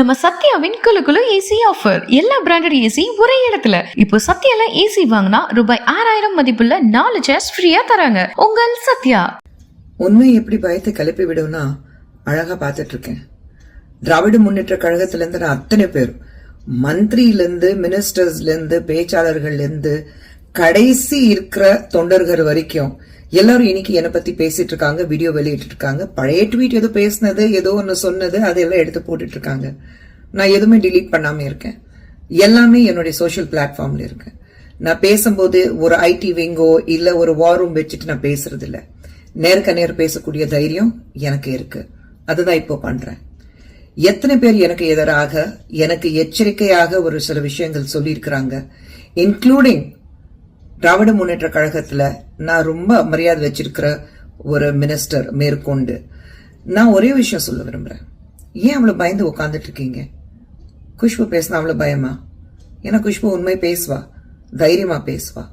நம்ம சத்யாவின் குழு குழு ஏசி ஆஃபர் எல்லா பிராண்டட் ஏசி ஒரே இடத்துல. இப்போ சத்யால ஏசி வாங்கினா ரூபாய் ஆறாயிரம் மதிப்புள்ள நாலு சேர்ஸ் ஃப்ரீயா தராங்க. உங்கள் சத்யா. உண்மை எப்படி பயத்தை கிளப்பி விடும்னா அழகா பார்த்துட்டு இருக்கேன். திராவிட முன்னேற்ற கழகத்துல இருந்து நான் அத்தனை பேர். மந்திரியில இருந்து மினிஸ்டர்ஸ்ல இருந்து பேச்சாளர்கள்ல இருந்து கடைசி இருக்கிற தொண்டர்கள் வரைக்கும் எல்லாரும் இன்னைக்கு என்னை பத்தி பேசிட்டு இருக்காங்க வீடியோ வெளியிட்டு இருக்காங்க. பழைய ட்வீட் ஏதோ பேசினது ஏதோ ஒன்று சொன்னது அதெல்லாம் எடுத்து போட்டுட்டு இருக்காங்க. நான் எதுவுமே டிலீட் பண்ணாம இருக்கேன். எல்லாமே என்னுடைய சோஷியல் பிளாட்ஃபார்ம்ல இருக்கேன் நான் பேசும்போது ஒரு ஐடி விங்கோ இல்ல ஒரு வார் ரூம் வச்சுட்டு நான் பேசுறது இல்லை. நேருக்கு நேர் பேசக்கூடிய தைரியம் எனக்கு இருக்கு. அதுதான் இப்போ பண்றேன். எத்தனை பேர் எனக்கு எதிராக எனக்கு எச்சரிக்கையாக ஒரு சில விஷயங்கள் சொல்லியிருக்கிறாங்க இன்க்ளூடிங் திராவிட முன்னேற்ற கழகத்தில் நான் ரொம்ப மரியாதை வச்சிருக்கிற ஒரு மினிஸ்டர் மேற்கொண்டு நான் ஒரே விஷயம் சொல்ல விரும்புகிறேன் ஏன் அவ்வளோ பயந்து உட்காந்துட்டு இருக்கீங்க? குஷ்பு பேசினா அவ்வளோ பயமா? ஏன்னா குஷ்பு உண்மை பேசுவா தைரியமாக பேசுவா.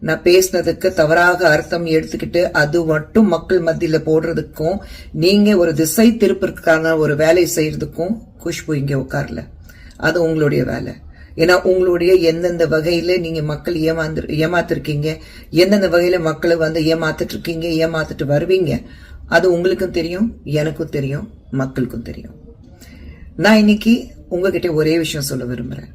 நான் பேசினதுக்கு தவறாக அர்த்தம் எடுத்துக்கிட்டு அது மட்டும் மக்கள் மத்தியில் போடுறதுக்கும் நீங்கள் ஒரு திசை திருப்பிற்கான ஒரு வேலை செய்கிறதுக்கும் குஷ்பு இங்கே உட்காரல. அது உங்களுடைய வேலை. ஏன்னா உங்களுடைய எந்தெந்த வகையில் நீங்கள் மக்கள் ஏமாந்து ஏமாத்திருக்கீங்க எந்தெந்த வகையில் மக்களை வந்து ஏமாத்திட்டு இருக்கீங்க ஏமாத்திட்டு வருவீங்க அது உங்களுக்கும் தெரியும் எனக்கும் தெரியும் மக்களுக்கும் தெரியும். நான் இன்னைக்கு உங்ககிட்ட ஒரே விஷயம் சொல்ல விரும்புகிறேன்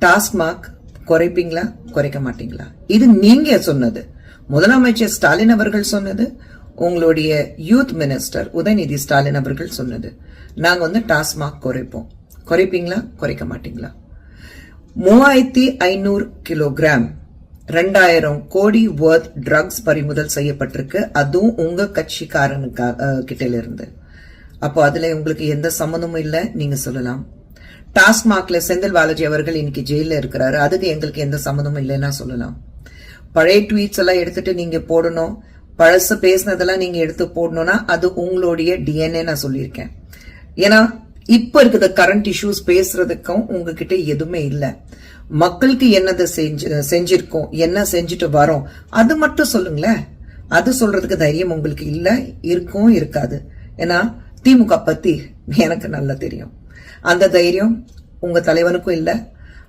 டாஸ்மாக் குறைப்பீங்களா குறைக்க மாட்டீங்களா? இது நீங்க சொன்னது. முதலமைச்சர் ஸ்டாலின் அவர்கள் சொன்னது உங்களுடைய யூத் மினிஸ்டர் உதயநிதி ஸ்டாலின் அவர்கள் சொன்னது. நாங்கள் வந்து டாஸ்மாக் குறைப்போம். குறைப்பீங்களா குறைக்க மாட்டீங்களா? மூவாயிரத்தி ஐநூறு கிலோகிராம். ரெண்டாயிரம் கோடி வர்த் ட்ரக்ஸ் பறிமுதல் செய்யப்பட்டிருக்கு. அதுவும் உங்க கட்சிக்காரனுக்காக அஹ், இருந்து அப்போ அதுல உங்களுக்கு எந்த சம்மந்தமும் இல்லை நீங்க சொல்லலாம். டாஸ்மாக்ல செந்தில் பாலாஜி அவர்கள் இன்னைக்கு ஜெயில இருக்கிறாரு. அதுக்கு எங்களுக்கு எந்த சம்மந்தமும் இல்லைன்னா சொல்லலாம். பழைய ட்வீட்ஸ் எல்லாம் எடுத்துட்டு நீங்க போடணும். பழசு பேசினதெல்லாம் நீங்க எடுத்து போடணும்னா அது உங்களுடைய டிஎன்ஏ நான் சொல்லியிருக்கேன். ஏன்னா இப்ப இருக்கிற கரண்ட் இஷ்யூஸ் பேசுறதுக்கும் உங்ககிட்ட எதுவுமே இல்லை. மக்களுக்கு என்னதை செஞ்சு செஞ்சிருக்கோம் என்ன செஞ்சுட்டு வரோம் அது மட்டும் சொல்லுங்களேன். அது சொல்றதுக்கு தைரியம் உங்களுக்கு இல்லை இருக்கும் இருக்காது. ஏன்னா திமுக பத்தி எனக்கு நல்லா தெரியும். அந்த தைரியம் உங்க தலைவனுக்கும் இல்லை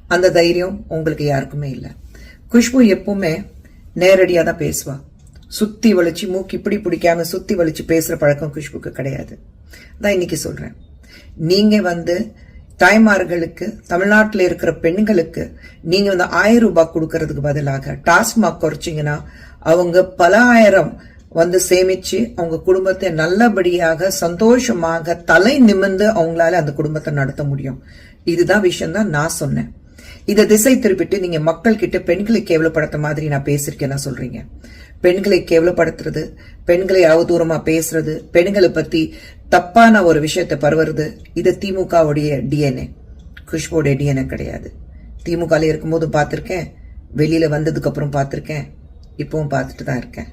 அந்த தைரியம் உங்களுக்கு யாருக்குமே இல்லை. குஷ்பு எப்பவுமே நேரடியாக தான் பேசுவா. சுத்தி வலிச்சு மூக்கு இப்படி பிடிக்காம சுத்தி வலிச்சு பேசுற பழக்கம் குஷ்புக்கு கிடையாது. தான் இன்னைக்கு சொல்றேன். நீங்கள் வந்து தாய்மார்களுக்கு தமிழ்நாட்டில் இருக்கிற பெண்களுக்கு நீங்க வந்து ஆயிரம் ரூபாய் கொடுக்கறதுக்கு பதிலாக டாஸ்மாக் குறைச்சிங்கன்னா அவங்க பல ஆயிரம் வந்து சேமிச்சு அவங்க குடும்பத்தை நல்லபடியாக சந்தோஷமாக தலை நிமிர்ந்து அவங்களால அந்த குடும்பத்தை நடத்த முடியும். இதுதான் விஷயம் தான் நான் சொன்னேன். இதை திசை திருப்பிட்டு நீங்க மக்கள் கிட்ட பெண்களை கேவலப்படுத்த மாதிரி நான் பேசியிருக்கேன் நான் சொல்றீங்க. பெண்களை கேவலப்படுத்துறது பெண்களை அவதூறமா பேசுறது பெண்களை பத்தி தப்பான ஒரு விஷயத்தை பரவுறது இது திமுகவுடைய டிஎன்ஏ குஷ்போடைய டிஎன்ஏ கிடையாது. திமுகவில் இருக்கும்போது பார்த்துருக்கேன். வெளியில வந்ததுக்கு அப்புறம் இப்போவும் இப்பவும் பார்த்துட்டு தான் இருக்கேன்.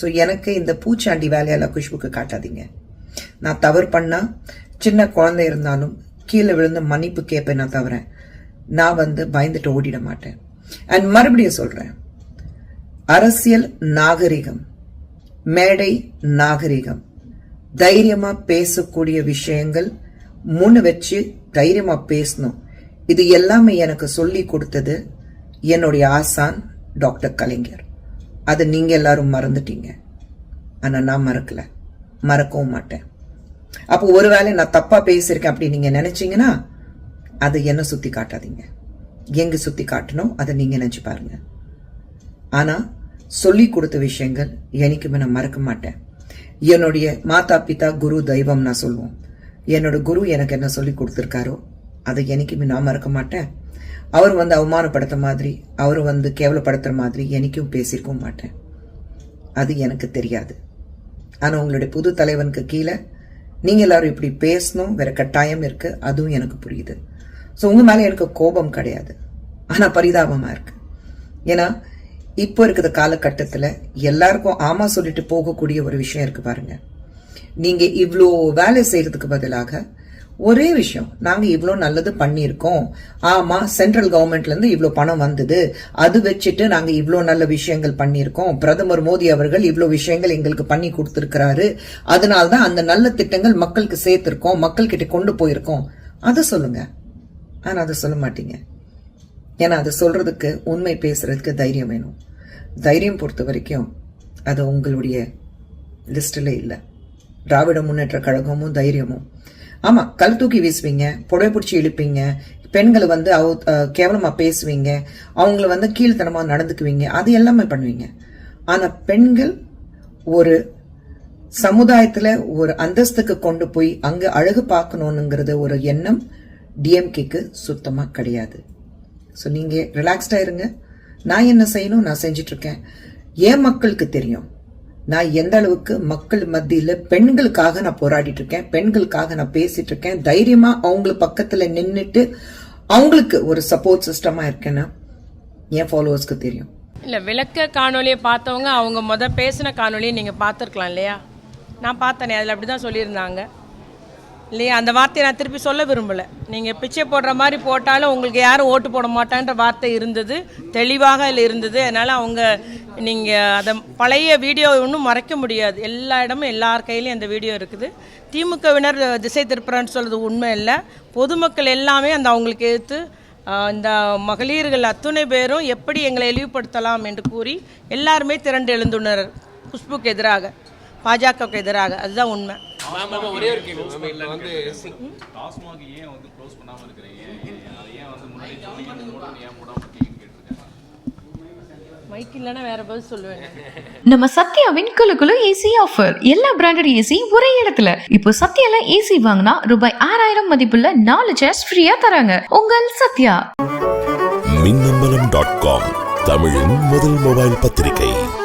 ஸோ எனக்கு இந்த பூச்சாண்டி வேலையெல்லாம் குஷ்புக்கு காட்டாதீங்க. நான் தவறு பண்ணா சின்ன குழந்தை இருந்தாலும் கீழே விழுந்து மன்னிப்பு கேட்பேன் நான் தவறேன். நான் வந்து பயந்துட்டு ஓடிட மாட்டேன். அண்ட் மறுபடியும் சொல்றேன். அரசியல் நாகரிகம் மேடை நாகரிகம். தைரியமா பேசக்கூடிய விஷயங்கள் முன்னு வச்சு தைரியமா பேசணும். இது எல்லாமே எனக்கு சொல்லி கொடுத்தது என்னுடைய ஆசான் டாக்டர் கலைஞர். அதை நீங்க எல்லாரும் மறந்துட்டீங்க. ஆனா நான் மறக்கல. மறக்கவும் மாட்டேன். அப்போ ஒருவேளை நான் தப்பா பேசியிருக்கேன் அப்படி நீங்க நினைச்சீங்கன்னா அதை என்ன சுத்தி காட்டாதீங்க. எங்க சுத்தி காட்டணும் அதை நீங்க நினைச்சு பாருங்க. ஆனா சொல்லி கொடுத்த விஷயங்கள் என்னைக்குமே நான் மறக்க மாட்டேன். என்னுடைய மாதா பிதா குரு தெய்வம் நான் சொல்லுவோம். என்னோட குரு எனக்கு என்ன சொல்லி கொடுத்துருக்காரோ அதை என்னைக்குமே நான் மறக்க மாட்டேன். அவர் வந்து அவமானப்படுத்த மாதிரி அவர் வந்து கேவலப்படுத்துகிற மாதிரி என்னைக்கும் பேசியிருக்கவும் மாட்டேன். அது எனக்கு தெரியாது. ஆனால் உங்களுடைய புது தலைவனுக்கு கீழே நீங்கள் எல்லாரும் இப்படி பேசணும் வேற கட்டாயம் இருக்கு அதுவும் எனக்கு புரியுது. ஸோ உங்கள் மேலே எனக்கு கோபம் கிடையாது. ஆனால் பரிதாபமாக இருக்கு. ஏன்னா இப்போ இருக்கிற காலகட்டத்தில் எல்லாருக்கும் ஆமாம் சொல்லிட்டு போகக்கூடிய ஒரு விஷயம் இருக்கு பாருங்க. நீங்கள் இவ்வளோ வேலை செய்கிறதுக்கு பதிலாக ஒரே விஷயம் நாங்கள் இவ்வளோ நல்லது பண்ணியிருக்கோம். ஆமாம் சென்ட்ரல் கவர்மெண்ட்லேருந்து இவ்வளோ பணம் வந்தது. அது வச்சுட்டு நாங்கள் இவ்வளோ நல்ல விஷயங்கள் பண்ணியிருக்கோம். பிரதமர் மோடி அவர்கள் இவ்வளோ விஷயங்கள் எங்களுக்கு பண்ணி கொடுத்திருக்கிறாரு. அதனால்தான் அந்த நல்ல திட்டங்கள் மக்களுக்கு சேர்த்துருக்கோம் மக்கள்கிட்ட கொண்டு போயிருக்கோம். அதை சொல்லுங்க. ஆனால் அதை சொல்ல மாட்டீங்க. ஏன்னா அதை சொல்கிறதுக்கு உண்மை பேசுகிறதுக்கு தைரியம் வேணும். தைரியம் பொறுத்த வரைக்கும் அது உங்களுடைய லிஸ்டில் இல்லை. திராவிட முன்னேற்ற கழகமும் தைரியமும். ஆமாம் கல் தூக்கி வீசுவீங்க புடவை பிடிச்சி இழுப்பீங்க பெண்களை வந்து அவ கேவலமாக பேசுவீங்க அவங்கள வந்து கீழ்த்தனமாக நடந்துக்குவீங்க அது எல்லாமே பண்ணுவீங்க. ஆனால் பெண்கள் ஒரு சமுதாயத்தில் ஒரு அந்தஸ்துக்கு கொண்டு போய் அங்கே அழகு பார்க்கணுங்கிறது ஒரு எண்ணம் டிஎம்கேக்கு சுத்தமாக கிடையாது. ஸோ நீங்கள் ரிலாக்ஸ்டாக இருங்க. நான் என்ன செய்யணும்? நான் செஞ்சுட்டு இருக்கேன் மக்களுக்கு தெரியும். நான் எந்த அளவுக்கு மக்கள் மத்தியில் பெண்களுக்காக நான் போராடிட்டு இருக்கேன் பெண்களுக்காக நான் பேசிட்டு இருக்கேன் தைரியமாக அவங்க பக்கத்தில் நின்றுட்டு அவங்களுக்கு ஒரு சப்போர்ட் சிஸ்டமாக இருக்கேன்னா என் ஃபாலோவர்ஸ்க்கு தெரியும். இல்லை விளக்க காணொலியை பார்த்தவங்க அவங்க முத பேசின காணொலியை நீங்கள் பார்த்துருக்கலாம் இல்லையா? நான் பார்த்தேனே அதில் அப்படி தான் சொல்லியிருந்தாங்க. இல்லையா? அந்த வார்த்தையை நான் திருப்பி சொல்ல விரும்பலை. நீங்கள் பிச்சை போடுற மாதிரி போட்டாலும் உங்களுக்கு யாரும் ஓட்டு போட மாட்டான்ற வார்த்தை இருந்தது. தெளிவாக அதில் இருந்தது. அதனால் அவங்க நீங்கள் அதை பழைய வீடியோ ஒன்றும் மறைக்க முடியாது. எல்லா இடமும் எல்லார் கையிலையும் அந்த வீடியோ இருக்குது. திமுகவினர் திசை திருப்புறன்னு சொல்கிறது உண்மை இல்லை. பொதுமக்கள் எல்லாமே அந்த அவங்களுக்கு எதிர்த்து இந்த மகளிர்கள் அத்துணை பேரும் எப்படி எங்களை இழிவுபடுத்தலாம் என்று கூறி எல்லாருமே திரண்டு எழுந்துள்ளனர். குஷ்புக்கு எதிராக. பாஜகவுக்கு எதிராக. அதுதான் உண்மை. நம்ம சத்யாவின் குலு குலு ஏசி ஆஃபர் எல்லா பிராண்டட் ஏசி ஒரே இடத்துல. இப்போ சத்யால ஏசி வாங்கினா ரூபாய் ஆறாயிரம் மதிப்புள்ள நாலு சேர்ஸ் ஃப்ரீயா தராங்க. உங்கள் சத்யா. மின்னம்பலம் டாட் காம் தமிழின் முதல் மொபைல் பத்திரிகை.